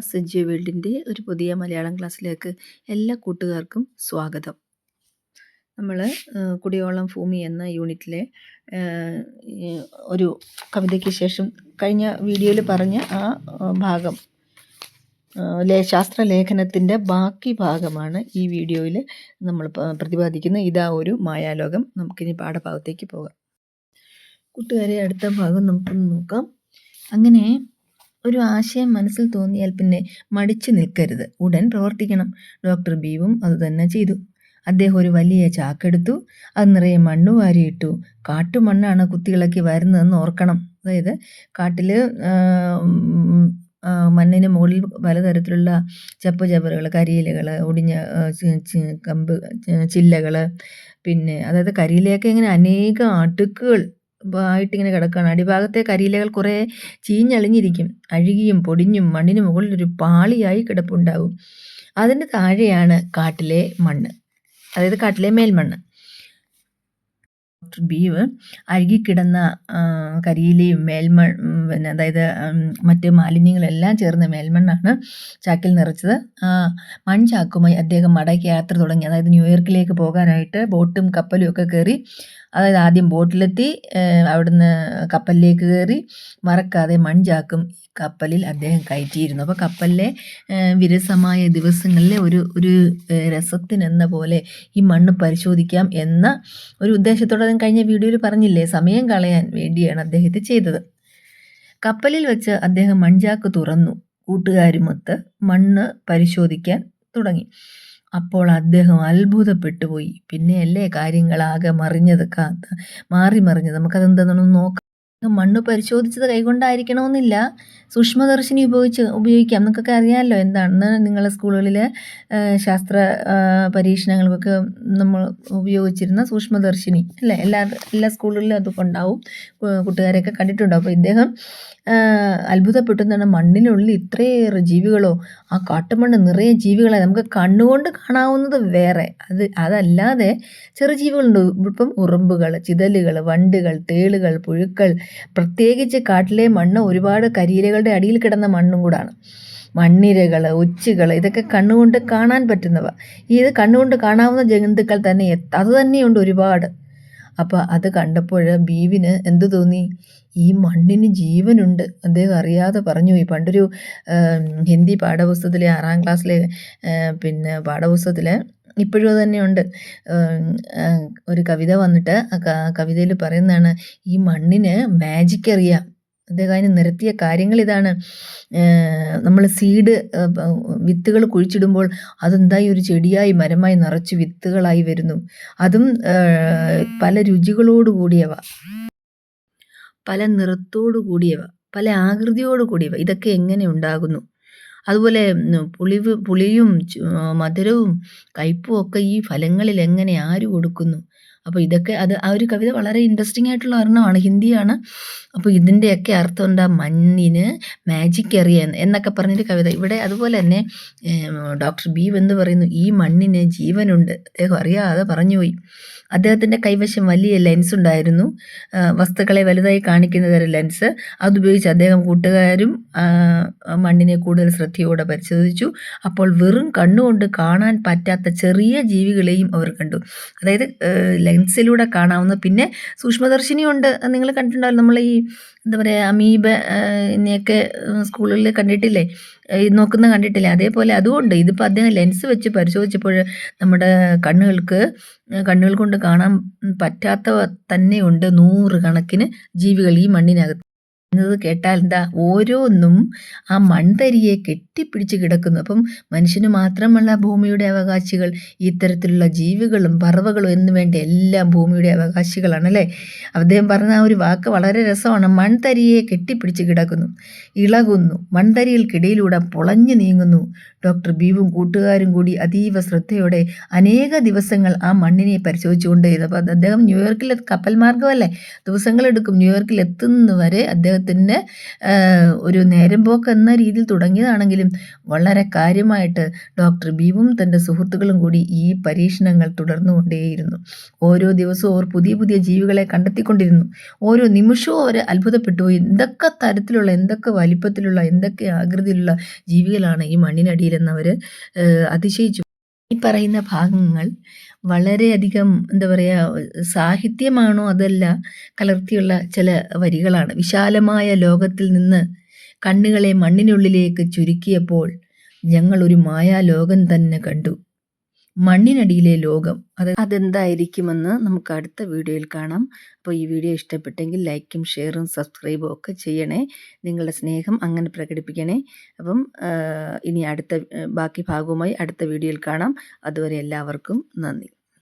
സജ്ജ വേൾഡിന്റെ ഒരു പുതിയ മലയാളം ക്ലാസ്സിലേക്ക് എല്ലാ കൂട്ടുകാർക്കും സ്വാഗതം. നമ്മൾ കുടിയോളം ഭൂമി എന്ന യൂണിറ്റിലെ ഒരു കവിതയ്ക്ക് ശേഷം കഴിഞ്ഞ വീഡിയോയിൽ പറഞ്ഞ ആ ഭാഗം ലേ ശാസ്ത്രലേഖനത്തിന്റെ ബാക്കി ഭാഗമാണ് ഈ വീഡിയോയിൽ നമ്മൾ പ്രതിപാദിക്കുന്ന ഇതാ ഒരു മായാലോകം. നമുക്കിനി പാഠഭാഗത്തേക്ക് പോകാം. കൂട്ടുകാരെ അടുത്ത ഭാഗം നമുക്കൊന്ന് നോക്കാം. അങ്ങനെ ഒരു ആശയം മനസ്സിൽ തോന്നിയാൽ പിന്നെ മടിച്ചു നിൽക്കരുത്. ഉടൻ പ്രവർത്തിക്കണം. ഡോക്ടർ ബീവും അതുതന്നെ ചെയ്തു. അദ്ദേഹം ഒരു വലിയ ചാക്കെടുത്തു. അത് നിറയെ മണ്ണ് വാരിയിട്ടു. കാട്ടുമണ്ണാണ് കുത്തികളൊക്കെ വരുന്നതെന്ന് ഓർക്കണം. അതായത് കാട്ടിൽ മണ്ണിന് മുകളിൽ പലതരത്തിലുള്ള ചപ്പ് ചവറുകൾ കരിയിലകൾ ഒടിഞ്ഞ കമ്പ് ചില്ലകൾ പിന്നെ അതായത് കരിയിലയൊക്കെ ഇങ്ങനെ അനേകം അടുക്കുകൾ ആയിട്ടിങ്ങനെ കിടക്കുകയാണ് അടിഭാഗത്തെ കരിയിലകൾ കുറേ ചീഞ്ഞളിഞ്ഞിരിക്കും. അഴുകിയും പൊടിഞ്ഞും മണ്ണിന് മുകളിൽ ഒരു പാളിയായി കിടപ്പുണ്ടാവും അതിന്റെ താഴെയാണ് കാട്ടിലെ മണ്ണ്. അതായത് കാട്ടിലെ മേൽമണ്ണ്. ബീവ് അഴുകിക്കിടന്ന കരിയിലയും മേൽമൺ പിന്നെ അതായത് മറ്റ് മാലിന്യങ്ങളെല്ലാം ചേർന്ന മേൽമണ്ണാണ് ചാക്കിൽ നിറച്ചത്. മൺചാക്കുമായി അദ്ദേഹം മടക്കി യാത്ര തുടങ്ങി. അതായത് ന്യൂയോർക്കിലേക്ക് പോകാനായിട്ട് ബോട്ടും കപ്പലും ഒക്കെ കയറി അതായത് ആദ്യം ബോട്ടിലെത്തി അവിടുന്ന് കപ്പലിലേക്ക് കയറി മറക്കാതെ മൺചാക്കും കപ്പലിൽ അദ്ദേഹം കയറ്റിയിരുന്നു. അപ്പോൾ കപ്പലിലെ വിരസമായ ദിവസങ്ങളിലെ ഒരു ഒരു രസത്തിനെന്ന പോലെ ഈ മണ്ണ് പരിശോധിക്കാം എന്ന ഒരു ഉദ്ദേശത്തോടെ ഞാൻ കഴിഞ്ഞ വീഡിയോയിൽ പറഞ്ഞില്ലേ സമയം കളയാൻ വേണ്ടിയാണ് അദ്ദേഹത്തെ ചെയ്തത്. കപ്പലിൽ വെച്ച് അദ്ദേഹം മൺചാക്ക് തുറന്നു. കൂട്ടുകാരുമൊത്ത് മണ്ണ് പരിശോധിക്കാൻ തുടങ്ങി. അപ്പോൾ അദ്ദേഹം അത്ഭുതപ്പെട്ടു പോയി. പിന്നെയല്ലേ കാര്യങ്ങളാകെ മറിഞ്ഞത് കാത്ത് മാറി മറിഞ്ഞത്. നമുക്കതെന്താണെന്ന് നോക്കാം. മണ്ണ് പരിശോധിച്ചത് കൈകൊണ്ടായിരിക്കണമെന്നില്ല. സൂക്ഷ്മദർശിനി ഉപയോഗിച്ച് ഉപയോഗിക്കാം നിങ്ങൾക്കൊക്കെ അറിയാമല്ലോ എന്താണെന്ന് നിങ്ങളെ സ്കൂളുകളിൽ ശാസ്ത്ര പരീക്ഷണങ്ങൾക്കൊക്കെ നമ്മൾ ഉപയോഗിച്ചിരുന്ന സൂക്ഷ്മദർശിനി അല്ലേ? എല്ലാ എല്ലാ സ്കൂളുകളിലും അതൊക്കെ ഉണ്ടാവും കൂട്ടുകാരെയൊക്കെ കണ്ടിട്ടുണ്ടാവും അപ്പോൾ ഇദ്ദേഹം അത്ഭുതപ്പെട്ടു എന്താണ് മണ്ണിനുള്ളിൽ ഇത്രയേറെ ജീവികളോ ആ കാട്ടുമണ്ണ് നിറയെ ജീവികളെ നമുക്ക് കണ്ണുകൊണ്ട് കാണാവുന്നത് വേറെ. അത് അതല്ലാതെ ചെറു ജീവികളുണ്ട് ഇപ്പം ഉറുമ്പുകൾ ചിതലുകൾ വണ്ടുകൾ തേളുകൾ പുഴുക്കൾ പ്രത്യേകിച്ച് കാട്ടിലെ മണ്ണ് ഒരുപാട് കരിയിലകളുടെ അടിയിൽ കിടന്ന മണ്ണും കൂടാണ്. മണ്ണിരകൾ ഒച്ചുകൾ ഇതൊക്കെ കണ്ണുകൊണ്ട് കാണാൻ പറ്റുന്നവ. ഇത് കണ്ണുകൊണ്ട് കാണാവുന്ന ജന്തുക്കൾ തന്നെ അത് തന്നെയുണ്ട് ഒരുപാട്. അപ്പോൾ അത് കണ്ടപ്പോൾ ബീവിന് എന്തു തോന്നി? ഈ മണ്ണിന് ജീവനുണ്ട്. അദ്ദേഹം അറിയാതെ പറഞ്ഞു. ഈ പണ്ടൊരു ഹിന്ദി പാഠപുസ്തകത്തിലെ ആറാം ക്ലാസ്സിലെ പിന്നെ പാഠപുസ്തകത്തിൽ ഇപ്പോഴും അത് തന്നെയുണ്ട്. ഒരു കവിത വന്നിട്ട് ആ കവിതയിൽ പറയുന്നതാണ് ഈ മണ്ണിന് മാജിക് അറിയാം. അദ്ദേഹം അതിന് നിരത്തിയ കാര്യങ്ങൾ ഇതാണ്. നമ്മൾ സീഡ് വിത്തുകൾ കുഴിച്ചിടുമ്പോൾ അതെന്തായി? ഒരു ചെടിയായി മരമായി നിറച്ച് വിത്തുകളായി വരുന്നു. അതും പല രുചികളോട് കൂടിയവ. പല നിറത്തോടു കൂടിയവ. പല ആകൃതിയോട് കൂടിയവ. ഇതൊക്കെ എങ്ങനെ ഉണ്ടാകുന്നു? അതുപോലെ പുളിവ് പുളിയും മധുരവും കയ്പും ഒക്കെ ഈ ഫലങ്ങളിൽ എങ്ങനെ ആര് കൊടുക്കുന്നു? അപ്പോൾ ഇതൊക്കെ അത് ആ ഒരു കവിത വളരെ ഇൻട്രസ്റ്റിംഗ് ആയിട്ടുള്ള ഒരെണ്ണമാണ് ഹിന്ദിയാണ്. അപ്പോൾ ഇതിന്റെയൊക്കെ അർത്ഥം എന്താ? മഞ്ഞിന് മാജിക് അറിയാൻ എന്നൊക്കെ പറഞ്ഞൊരു കവിത. ഇവിടെ അതുപോലെ തന്നെ ഡോക്ടർ ബീവ് എന്ന് പറയുന്നു ഈ മണ്ണിന് ജീവനുണ്ട്. അദ്ദേഹം അറിയാതെ പറഞ്ഞുപോയി. അദ്ദേഹത്തിന്റെ കൈവശം വലിയ ലെൻസ് ഉണ്ടായിരുന്നു. വസ്തുക്കളെ വലുതായി കാണിക്കുന്ന തരം ലെൻസ് അതുപയോഗിച്ച് അദ്ദേഹം കൂട്ടുകാരും മണ്ണിനെ കൂടുതൽ ശ്രദ്ധയോടെ പരിശോധിച്ചു. അപ്പോൾ വെറും കണ്ണുകൊണ്ട് കാണാൻ പറ്റാത്ത ചെറിയ ജീവികളെയും അവർ കണ്ടു. അതായത് ലെൻസിലൂടെ കാണാവുന്ന പിന്നെ സൂക്ഷ്മദർശിനിയുണ്ട്. നിങ്ങൾ കണ്ടിട്ടുണ്ടാവില്ല നമ്മൾ ഈ എന്താ പറയുക അമീബ നെയൊക്കെ സ്കൂളുകളിൽ കണ്ടിട്ടില്ലേ? നോക്കുന്ന കണ്ടിട്ടില്ലേ? അതേപോലെ അതുകൊണ്ട് ഇതിപ്പോൾ അദ്ദേഹം ലെൻസ് വെച്ച് പരിശോധിച്ചപ്പോൾ നമ്മുടെ കണ്ണുകൾക്ക് കണ്ണുകൾ കൊണ്ട് കാണാൻ പറ്റാത്തവ തന്നെയുണ്ട് നൂറ് കണക്കിന് ജീവികൾ ഈ മണ്ണിനകത്ത്. എന്നത് കേട്ടാൽ എന്താ ഓരോന്നും ആ മൺതരിയെ കെട്ടിപ്പിടിച്ച് കിടക്കുന്നു. അപ്പം മനുഷ്യന് മാത്രമല്ല ഭൂമിയുടെ അവകാശികൾ ഇത്തരത്തിലുള്ള ജീവികളും പറവകളും എന്ന് വേണ്ട എല്ലാം ഭൂമിയുടെ അവകാശികളാണ് അല്ലേ അദ്ദേഹം പറഞ്ഞ ആ ഒരു വാക്ക് വളരെ രസമാണ്. മൺതരിയെ കെട്ടിപ്പിടിച്ച് കിടക്കുന്നു ഇളകുന്നു മൺതരികൾക്കിടയിലൂടെ പൊളഞ്ഞു നീങ്ങുന്നു. ഡോക്ടർ ബീവും കൂട്ടുകാരും കൂടി അതീവ ശ്രദ്ധയോടെ അനേക ദിവസങ്ങൾ ആ മണ്ണിനെ പരിശോധിച്ചുകൊണ്ടേ അപ്പോൾ അദ്ദേഹം ന്യൂയോർക്കിലെ കപ്പൽ മാർഗമല്ലേ ദിവസങ്ങളെടുക്കും. ന്യൂയോർക്കിൽ എത്തുന്നവരെ അദ്ദേഹം അദ്ദേഹത്തിന്റെ ഒരു നേരം പോക്ക് എന്ന രീതിയിൽ തുടങ്ങിയതാണെങ്കിലും വളരെ കാര്യമായിട്ട് ഡോക്ടർ ബീവും തന്റെ സുഹൃത്തുക്കളും കൂടി ഈ പരീക്ഷണങ്ങൾ തുടർന്നുകൊണ്ടേയിരുന്നു. ഓരോ ദിവസവും അവർ പുതിയ പുതിയ ജീവികളെ കണ്ടെത്തിക്കൊണ്ടിരുന്നു. ഓരോ നിമിഷവും അവർ അത്ഭുതപ്പെട്ടു എന്തൊക്കെ തരത്തിലുള്ള എന്തൊക്കെ വലിപ്പത്തിലുള്ള എന്തൊക്കെ ആകൃതിയിലുള്ള ജീവികളാണ് ഈ മണ്ണിനടിയിലെന്ന് അവർ അതിശയിച്ചു. ഈ പറയുന്ന ഭാഗങ്ങൾ വളരെയധികം എന്താ പറയുക സാഹിത്യമാണോ അതല്ല കലർത്തിയുള്ള ചില വരികളാണ്. വിശാലമായ ലോകത്തിൽ നിന്ന് കണ്ണുകളെ മണ്ണിനുള്ളിലേക്ക് ചുരുക്കിയപ്പോൾ ഞങ്ങളൊരു മായാലോകം തന്നെ കണ്ടു. മണ്ണിനടിയിലെ ലോകം. അത് അതെന്തായിരിക്കുമെന്ന് നമുക്ക് അടുത്ത വീഡിയോയിൽ കാണാം. അപ്പോൾ ഈ വീഡിയോ ഇഷ്ടപ്പെട്ടെങ്കിൽ ലൈക്കും ഷെയറും സബ്സ്ക്രൈബും ഒക്കെ ചെയ്യണേ. നിങ്ങളുടെ സ്നേഹം അങ്ങനെ പ്രകടിപ്പിക്കണേ. അപ്പം ഇനി അടുത്ത ബാക്കി ഭാഗവുമായി അടുത്ത വീഡിയോയിൽ കാണാം. അതുവരെ എല്ലാവർക്കും നന്ദി.